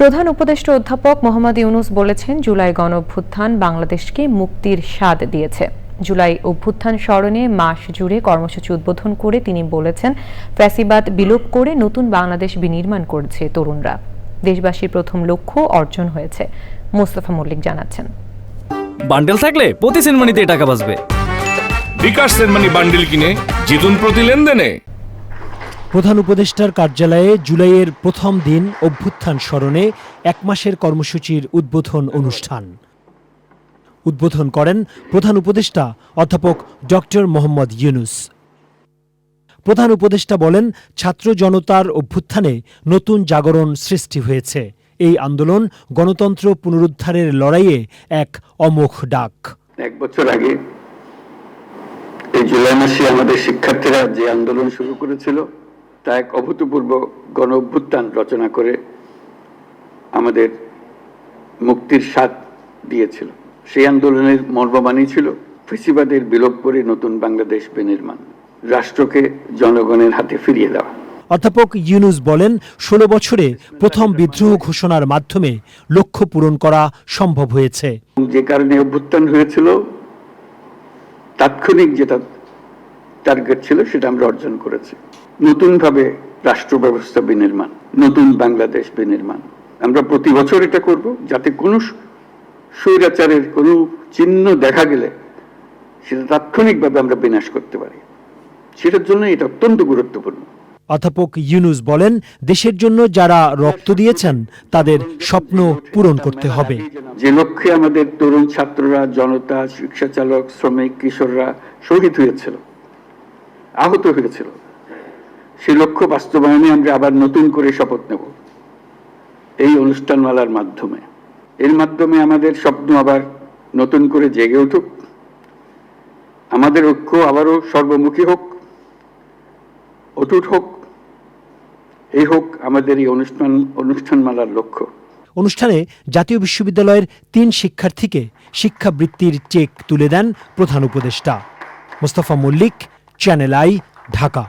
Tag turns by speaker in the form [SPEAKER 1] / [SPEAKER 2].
[SPEAKER 1] প্রধান উপদেষ্টা অধ্যাপক মোহাম্মদ ইউনুস বলেছেন জুলাই গণ অভ্যুত্থান বাংলাদেশকে মুক্তির স্বাদ দিয়েছে। জুলাই অভ্যুত্থান স্মরণে মাস জুড়ে কর্মসূচি উদ্বোধন করে তিনি বলেছেন ফ্যাসিবাদ বিলোপ করে নতুন বাংলাদেশ বিনির্মাণ করেছে তরুণরা। দেশবাসীর প্রথম লক্ষ্য অর্জন হয়েছে মোস্তফা মল্লিক জানাচ্ছেন।
[SPEAKER 2] বান্ডেল থাকলে প্রতি সেনমানিতে টাকা বাঁচবে।
[SPEAKER 3] বিকাশ সেনমানি বান্ডিল কিনে জিতুন প্রতি লেনদেনে।
[SPEAKER 4] প্রধান উপদেষ্টার কার্যালয়ে জুলাইয়ের প্রথম দিন অভ্যুত্থান স্মরণে এক মাসের কর্মসূচির উদ্বোধন অনুষ্ঠান। উদ্বোধন করেন প্রধান উপদেষ্টা অধ্যাপক ডক্টর মোহাম্মদ ইউনুস। প্রধান উপদেষ্টা বলেন, ছাত্র জনতার অভ্যুত্থানে নতুন জাগরণ সৃষ্টি হয়েছে। এই আন্দোলন গণতন্ত্র পুনরুদ্ধারের লড়াইয়ে এক অমোঘ ডাক।
[SPEAKER 5] এক বছর আগে, এই জুলাই মাসে আমাদের শিক্ষার্থীরা যে আন্দোলন শুরু করেছিল তা এক অভূতপূর্ব গণ অভ্যুত্থান রচনা করে আমাদের মুক্তির স্বাদ দিয়েছিল। সেই আন্দোলনের মর্মবাণী ছিল ফেসিবাদের বিলোপ করে নতুন বাংলাদেশ বিনির্মাণ রাষ্ট্রকে জনগণের হাতে ফিরিয়ে দেওয়া।
[SPEAKER 4] অধ্যাপক ইউনুস বলেন ষোলো বছরে প্রথম বিদ্রোহ ঘোষণার মাধ্যমে লক্ষ্য পূরণ করা সম্ভব হয়েছে।
[SPEAKER 5] যে কারণে অভ্যুত্থান হয়েছিল তাৎক্ষণিক যেটা টার্গেট ছিল সেটা আমরা অর্জন করেছি। নতুনভাবে রাষ্ট্র ব্যবস্থা বিনির্মাণ নতুন বাংলাদেশ বিনির্মাণ। আমরা প্রতি বছর এটা করব যাতে কোনো স্বৈরাচারের কোনো চিহ্ন দেখা গেলে সেটা তাৎক্ষণিকভাবে আমরা বিনাশ করতে পারি। সেটার জন্য এটা অত্যন্ত গুরুত্বপূর্ণ।
[SPEAKER 4] অধ্যাপক ইউনুস বলেন দেশের জন্য যারা রক্ত দিয়েছেন তাদের স্বপ্ন পূরণ করতে হবে।
[SPEAKER 5] যে লক্ষ্যে আমাদের তরুণ ছাত্ররা জনতা রিক্সা চালক শ্রমিক কিশোররা শহীদ হয়েছিল আহত হয়েছিল। সেই লক্ষ্য বাস্তবায়নে আমরা আবার নতুন করে শপথ নেব। এই অনুষ্ঠানমালার মাধ্যমে। এর মাধ্যমে আমাদের স্বপ্ন আবার নতুন করে জেগে উঠুক। আমাদের ঐক্য আবারও সর্বমুখী হোক, অটুট হোক। এই হোক আমাদের এই অনুষ্ঠান, অনুষ্ঠানমালার লক্ষ্য।
[SPEAKER 4] অনুষ্ঠানে জাতীয় বিশ্ববিদ্যালয়ের তিন শিক্ষার্থীকে শিক্ষাবৃত্তির চেক তুলে দেন প্রধান উপদেষ্টা। Mostafa Mallik channel I Dhaka